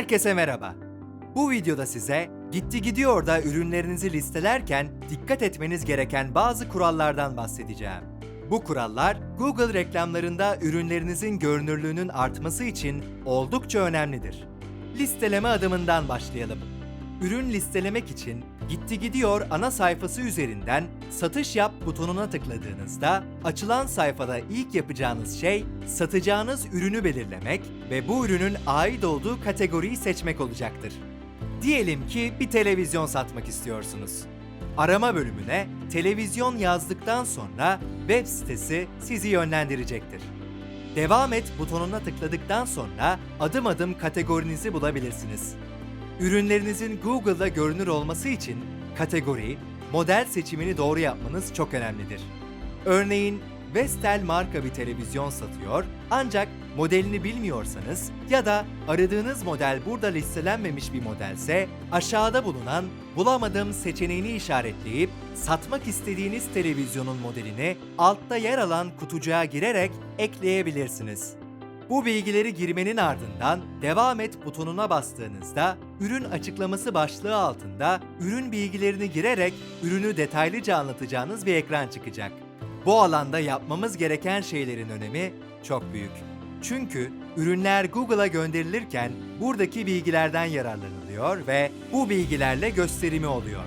Herkese merhaba. Bu videoda size gitti gidiyor da ürünlerinizi listelerken dikkat etmeniz gereken bazı kurallardan bahsedeceğim. Bu kurallar Google reklamlarında ürünlerinizin görünürlüğünün artması için oldukça önemlidir. Listeleme adımından başlayalım. Ürün listelemek için Gitti Gidiyor ana sayfası üzerinden Satış Yap butonuna tıkladığınızda açılan sayfada ilk yapacağınız şey satacağınız ürünü belirlemek ve bu ürünün ait olduğu kategoriyi seçmek olacaktır. Diyelim ki bir televizyon satmak istiyorsunuz. Arama bölümüne televizyon yazdıktan sonra web sitesi sizi yönlendirecektir. Devam et butonuna tıkladıktan sonra adım adım kategorinizi bulabilirsiniz. Ürünlerinizin Google'da görünür olması için kategori, model seçimini doğru yapmanız çok önemlidir. Örneğin Vestel marka bir televizyon satıyor ancak modelini bilmiyorsanız ya da aradığınız model burada listelenmemiş bir modelse aşağıda bulunan bulamadım seçeneğini işaretleyip satmak istediğiniz televizyonun modelini altta yer alan kutucuğa girerek ekleyebilirsiniz. Bu bilgileri girmenin ardından devam et butonuna bastığınızda ürün açıklaması başlığı altında ürün bilgilerini girerek ürünü detaylıca anlatacağınız bir ekran çıkacak. Bu alanda yapmamız gereken şeylerin önemi çok büyük. Çünkü ürünler Google'a gönderilirken buradaki bilgilerden yararlanılıyor ve bu bilgilerle gösterimi oluyor.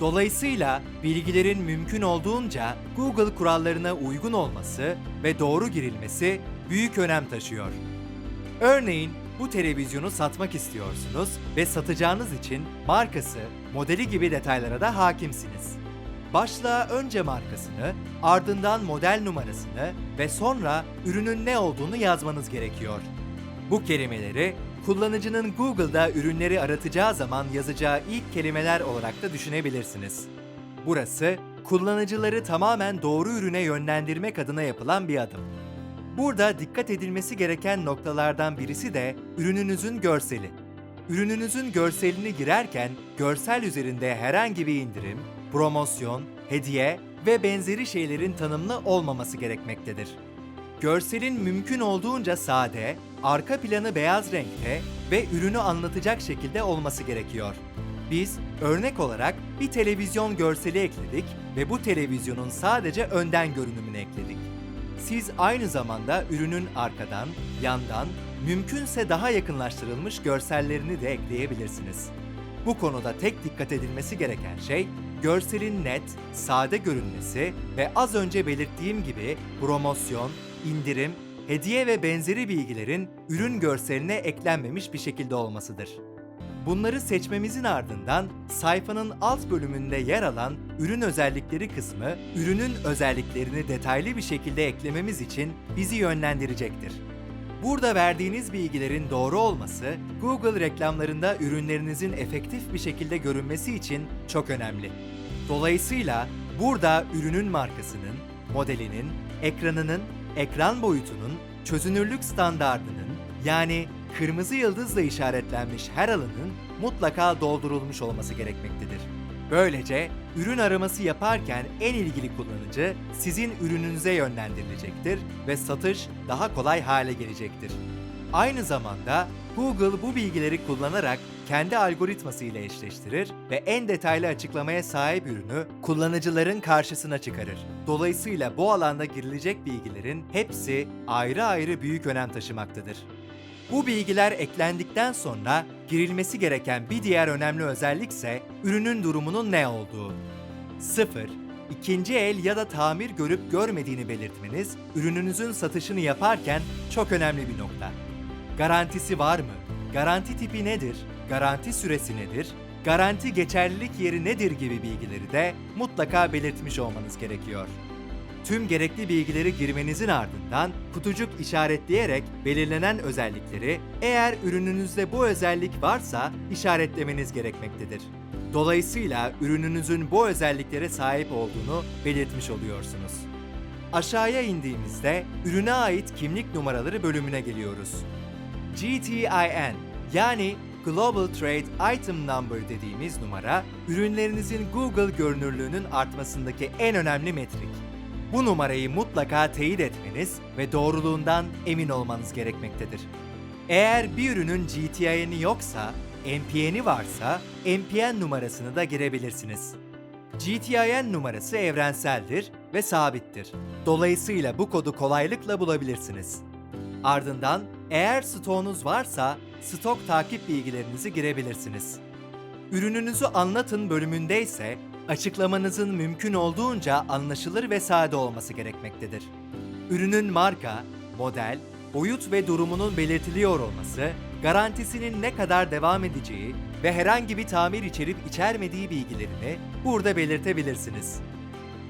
Dolayısıyla bilgilerin mümkün olduğunca Google kurallarına uygun olması ve doğru girilmesi büyük önem taşıyor. Örneğin bu televizyonu satmak istiyorsunuz ve satacağınız için markası, modeli gibi detaylara da hakimsiniz. Başlığa önce markasını, ardından model numarasını ve sonra ürünün ne olduğunu yazmanız gerekiyor. Bu kelimeleri kullanıcının Google'da ürünleri aratacağı zaman yazacağı ilk kelimeler olarak da düşünebilirsiniz. Burası kullanıcıları tamamen doğru ürüne yönlendirmek adına yapılan bir adım. Burada dikkat edilmesi gereken noktalardan birisi de ürününüzün görseli. Ürününüzün görselini girerken görsel üzerinde herhangi bir indirim, promosyon, hediye ve benzeri şeylerin tanımlı olmaması gerekmektedir. Görselin mümkün olduğunca sade, arka planı beyaz renkte ve ürünü anlatacak şekilde olması gerekiyor. Biz örnek olarak bir televizyon görseli ekledik ve bu televizyonun sadece önden görünümünü ekledik. Siz aynı zamanda ürünün arkadan, yandan, mümkünse daha yakınlaştırılmış görsellerini de ekleyebilirsiniz. Bu konuda tek dikkat edilmesi gereken şey görselin net, sade görünmesi ve az önce belirttiğim gibi promosyon, indirim, hediye ve benzeri bilgilerin ürün görseline eklenmemiş bir şekilde olmasıdır. Bunları seçmemizin ardından sayfanın alt bölümünde yer alan ürün özellikleri kısmı ürünün özelliklerini detaylı bir şekilde eklememiz için bizi yönlendirecektir. Burada verdiğiniz bilgilerin doğru olması Google reklamlarında ürünlerinizin efektif bir şekilde görünmesi için çok önemli. Dolayısıyla burada ürünün markasının, modelinin, ekranının, ekran boyutunun, çözünürlük standardının yani kırmızı yıldızla işaretlenmiş her alanın mutlaka doldurulmuş olması gerekmektedir. Böylece ürün araması yaparken en ilgili kullanıcı sizin ürününüze yönlendirilecektir ve satış daha kolay hale gelecektir. Aynı zamanda Google bu bilgileri kullanarak kendi algoritması ile eşleştirir ve en detaylı açıklamaya sahip ürünü kullanıcıların karşısına çıkarır. Dolayısıyla bu alanda girilecek bilgilerin hepsi ayrı ayrı büyük önem taşımaktadır. Bu bilgiler eklendikten sonra girilmesi gereken bir diğer önemli özellik ise ürünün durumunun ne olduğu. 0. İkinci el ya da tamir görüp görmediğini belirtmeniz ürününüzün satışını yaparken çok önemli bir nokta. Garantisi var mı? Garanti tipi nedir? Garanti süresi nedir? Garanti geçerlilik yeri nedir gibi bilgileri de mutlaka belirtmiş olmanız gerekiyor. Tüm gerekli bilgileri girmenizin ardından kutucuk işaretleyerek belirlenen özellikleri eğer ürününüzde bu özellik varsa işaretlemeniz gerekmektedir. Dolayısıyla ürününüzün bu özelliklere sahip olduğunu belirtmiş oluyorsunuz. Aşağıya indiğimizde ürüne ait kimlik numaraları bölümüne geliyoruz. GTIN yani Global Trade Item Number dediğimiz numara, ürünlerinizin Google görünürlüğünün artmasındaki en önemli metrik. Bu numarayı mutlaka teyit etmeniz ve doğruluğundan emin olmanız gerekmektedir. Eğer bir ürünün GTI'ni yoksa, MPN'i varsa MPN numarasını da girebilirsiniz. GTIN numarası evrenseldir ve sabittir. Dolayısıyla bu kodu kolaylıkla bulabilirsiniz. Ardından eğer stoğunuz varsa stok takip bilgilerinizi girebilirsiniz. Ürününüzü anlatın bölümünde ise açıklamanızın mümkün olduğunca anlaşılır ve sade olması gerekmektedir. Ürünün marka, model, boyut ve durumunun belirtiliyor olması, garantisinin ne kadar devam edeceği ve herhangi bir tamir içerip içermediği bilgilerini burada belirtebilirsiniz.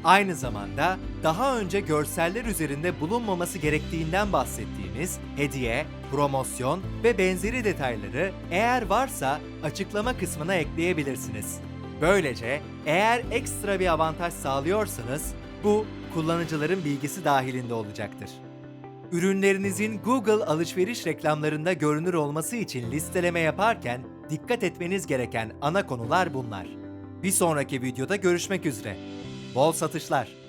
Aynı zamanda daha önce görseller üzerinde bulunmaması gerektiğinden bahsettiğimiz hediye, promosyon ve benzeri detayları eğer varsa açıklama kısmına ekleyebilirsiniz. Böylece eğer ekstra bir avantaj sağlıyorsanız bu kullanıcıların bilgisi dahilinde olacaktır. Ürünlerinizin Google alışveriş reklamlarında görünür olması için listeleme yaparken dikkat etmeniz gereken ana konular bunlar. Bir sonraki videoda görüşmek üzere. Bol satışlar.